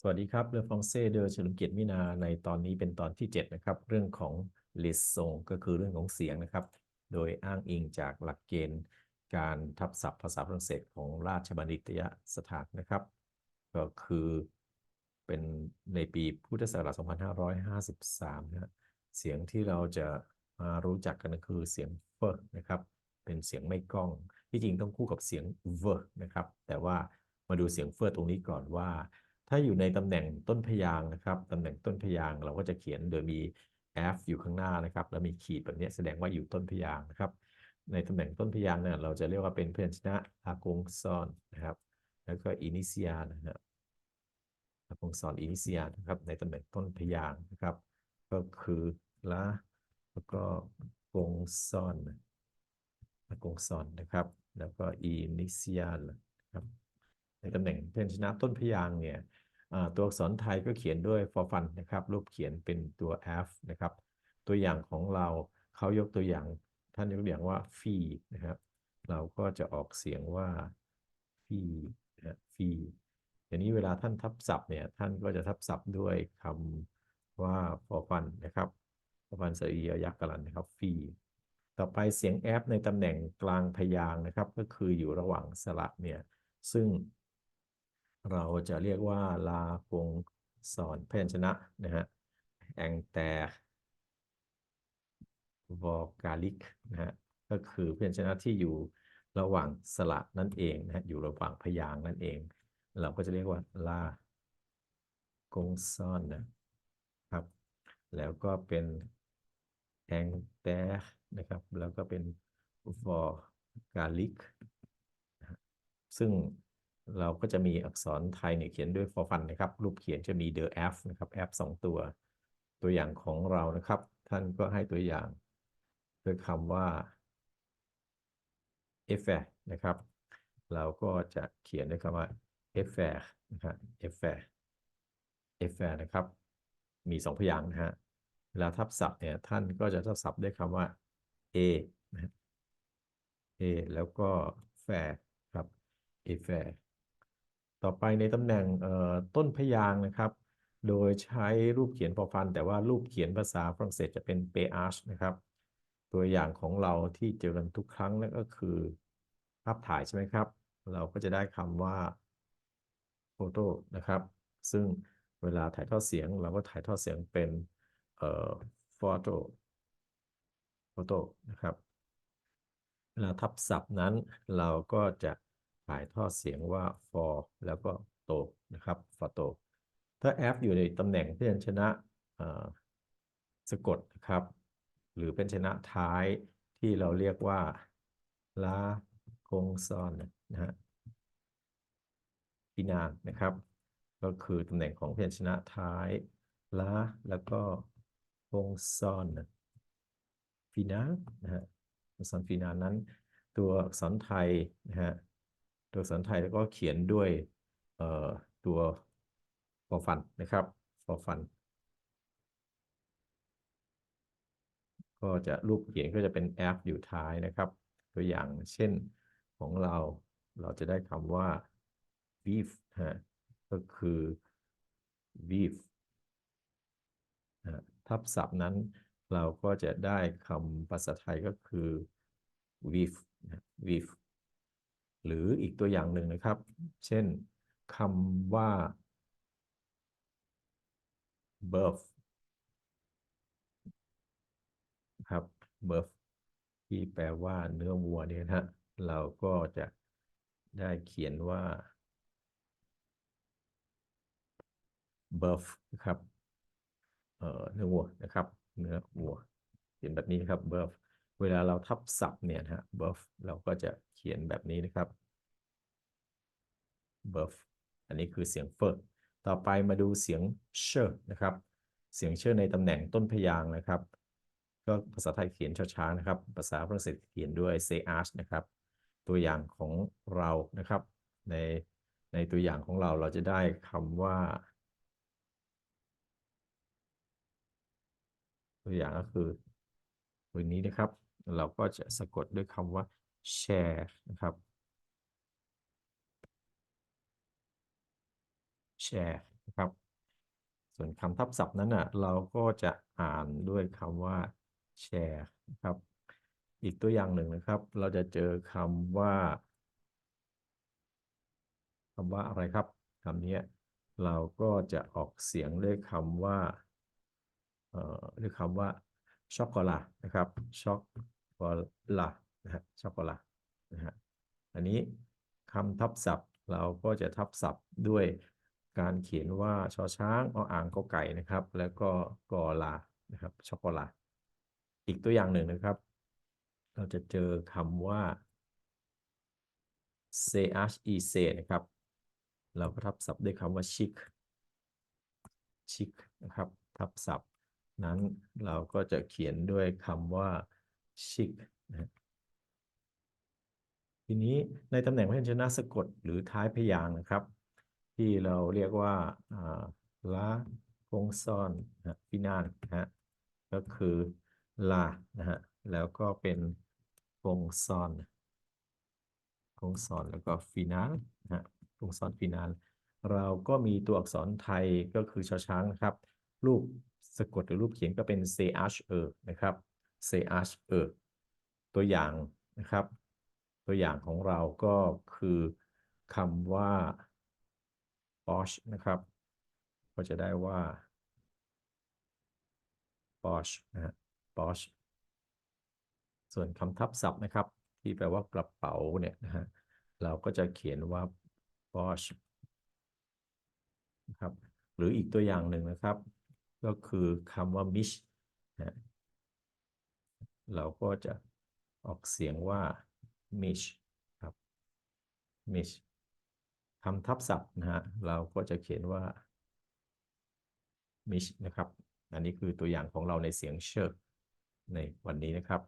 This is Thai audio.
สวัสดีครับเรือฟองเซ่เดอเฉลิมเกียรติมินาในตอนนี้เป็นตอนที่ 7 นะครับ เรื่องของลิสซงก็คือเรื่องของเสียงนะครับ โดยอ้างอิงจากหลักเกณฑ์การทับศัพท์ภาษาฝรั่งเศสของราชบัณฑิตยสถานนะครับ ก็คือเป็นในปีพุทธศักราช 2553 นะฮะเสียงที่เราจะมารู้จักกันก็คือเสียงเฟอร์นะครับ เป็นเสียงไม่ก้อง ที่จริงต้องคู่กับเสียงเวอร์นะครับ แต่ว่ามาดูเสียงเฟอร์ตรงนี้ก่อนว่า ถ้าอยู่ในตำแหน่งต้นพยางนะครับตำแหน่งต้นพยางเราก็จะเขียนโดยมี f อยู่ข้างหน้านะครับ แล้วมีขีดแบบนี้แสดงว่าอยู่ต้นพยางนะครับ ในตำแหน่งต้นพยางเนี่ยเราจะเรียกว่าเป็นพยัญชนะอากงซอนนะครับ แล้วก็อินิเซียนะครับอากงซอนอินิเซียนะครับ ในตำแหน่งต้นพยางนะครับ ก็คือละแล้วก็กงซอนอากงซอนนะครับ แล้วก็อินิเซียนะครับ ในตำแหน่งพยัญชนะต้นพยางเนี่ยตัวอักษรไทยก็เขียนด้วยฟอฟันนะครับรูปเขียนเป็นตัว f นะครับ ตัวอย่างของเราเขายกตัวอย่าง ท่านยกตัวอย่างว่าฟีนะครับเราก็จะออกเสียงว่าฟีนะฟีอย่างนี้เวลาท่านทับศัพท์เนี่ยท่านก็จะทับศัพท์ด้วยคำว่าฟอฟันนะครับฟอฟันสรียักษ์กลันนะครับฟีต่อไปเสียง f ในตำแหน่งกลางพยางนะครับ ก็คืออยู่ระหว่างสระเนี่ยซึ่ง เราจะเรียกว่าลาคงสอนพยัญชนะนะฮะแองแต่วอกาลิกนะฮะก็คือพยัญชนะที่อยู่ระหว่างสระนั่นเองนะฮะอยู่ระหว่างพยางนั่นเอง เราก็จะเรียกว่าลากงซอนนะครับ แล้วก็เป็นแองแต่นะครับ แล้วก็เป็นวอกาลิก ซึ่ง เราก็จะมีอักษรไทยเนี่ยเขียนด้วยฟอฟันนะครับ รูปเขียนจะมี the f นะครับ f สองตัว ตัวอย่างของเรานะครับ ท่านก็ให้ตัวอย่างด้วยคำว่า f นะครับ เราก็จะเขียนด้วยคำว่า f นะครับ f f นะครับ มีสองพยางค์นะฮะเวลาทับศัพท์เนี่ยท่านก็จะทับศัพท์ด้วยคำว่า a นะ a แล้วก็แฟครับ a แฟ ต่อไปในตำแหน่งต้นพยางนะครับ โดยใช้รูปเขียนพอฟัน แต่ว่ารูปเขียนภาษาฝรั่งเศสจะเป็นเปอาชนะครับ ตัวอย่างของเราที่เจอกันทุกครั้งนั่นก็คือภาพถ่ายใช่ไหมครับ เราก็จะได้คำว่าโฟโต้นะครับ ซึ่งเวลาถ่ายทอดเสียง เราก็ถ่ายทอดเสียงเป็นเอ่อโฟโต้โฟโต้นะครับ เวลาทับศัพท์นั้นเราก็จะ ถ่ายทอดเสียงว่า for แล้วก็โตนะครับ for โตถ้า f อยู่ในตำแหน่งพยัญชนะสะกดนะครับ หรือเป็นชนะท้ายที่เราเรียกว่าลากงซอนนะฮะพินานนะครับ ก็คือตำแหน่งของพยัญชนะท้ายลาแล้วก็กงซอนฟีนานะฮะอักษรฟีนานั้น ตัวอักษรไทยนะฮะ ตัวอักษรไทยแล้วก็เขียนด้วยตัวฟอฟันนะครับฟอฟันก็จะรูปเขียนก็จะเป็น f อยู่ท้ายนะครับ ตัวอย่างเช่นของเราเราจะได้คำว่า beef ฮะก็คือ beef ทับศัพท์นั้นเราก็จะได้คำภาษาไทยก็คือ beef beef หรืออีกตัวอย่างหนึ่งนะครับ เช่นคำว่า birth ครับ birth ที่แปลว่าเนื้อวัวเนี่ยนะเราก็จะได้เขียนว่า birth นะครับเเนื้อวัวนะครับ เนื้อวัวเขียนแบบนี้ครับ birth เวลาเราทับศัพท์เนี่ยนะฮะ birth เราก็จะ เขียนแบบนี้นะครับ birth อันนี้คือเสียงเฟิร์ต่อไปมาดูเสียงเชอร์นะครับ เสียงเชอร์ในตำแหน่งต้นพยางค์นะครับ ก็ภาษาไทยเขียนช้าๆนะครับ ภาษาฝรั่งเศสเขียนด้วย say arch นะครับ ตัวอย่างของเรานะครับ ในในตัวอย่างของเราเราจะได้คำว่า ตัวอย่างก็คือตัวนี้นะครับ เราก็จะสะกดด้วยคำว่า share นะครับ share นะครับ ส่วนคำทับศัพท์นั้นอะเราก็จะอ่านด้วยคำว่า share นะครับ อีกตัวอย่างหนึ่งนะครับ เราจะเจอคำว่าคำว่าอะไรครับคำนี้เราก็จะออกเสียงด้วยคำว่าเอ่อด้วยคำว่าช็อกโกแลตนะครับช็อกโกแลต นะฮะช็อกโกแลตนะฮะอันนี้คำทับศัพท์เราก็จะทับศัพท์ด้วยการเขียนว่าชอช้างออ่างกอไก่นะครับ แล้วก็กอลานะครับช็อกโกแลตอีกตัวอย่างหนึ่งนะครับ เราจะเจอคำว่า che นะครับ เราก็ทับศัพท์ด้วยคำว่า chic chic นะครับทับศัพท์ นั้นเราก็จะเขียนด้วยคำว่า chic นะ ทีนี้ในตำแหน่งพยัญชนะสะกดหรือท้ายพยางค์นะครับ ที่เราเรียกว่าละพงซอนนะฟินานนะฮะก็คือลานะฮะแล้วก็เป็นพงซอนพงซอนแล้วก็ฟินานนะฮะพงซอนฟินานเราก็มีตัวอักษรไทยก็คือชอช้างนะครับ รูปสะกดหรือรูปเขียนก็เป็น c h e นะครับ c h e ตัวอย่างนะครับ ตัวอย่างของเราก็คือคำว่า Bosch นะครับ ก็จะได้ว่า Bosch นะฮะ Bosch ส่วนคำทับศัพท์นะครับ ที่แปลว่ากระเป๋าเนี่ยนะฮะเราก็จะเขียนว่า Bosch นะครับหรืออีกตัวอย่างหนึ่งนะครับ ก็คือคำว่า Mish นะเราก็จะออกเสียงว่า mesh ครับ mesh คำทับศัพท์นะฮะเราก็จะเขียนว่า mesh นะครับ อันนี้คือตัวอย่างของเราในเสียงเชิร์ในวันนี้นะครับ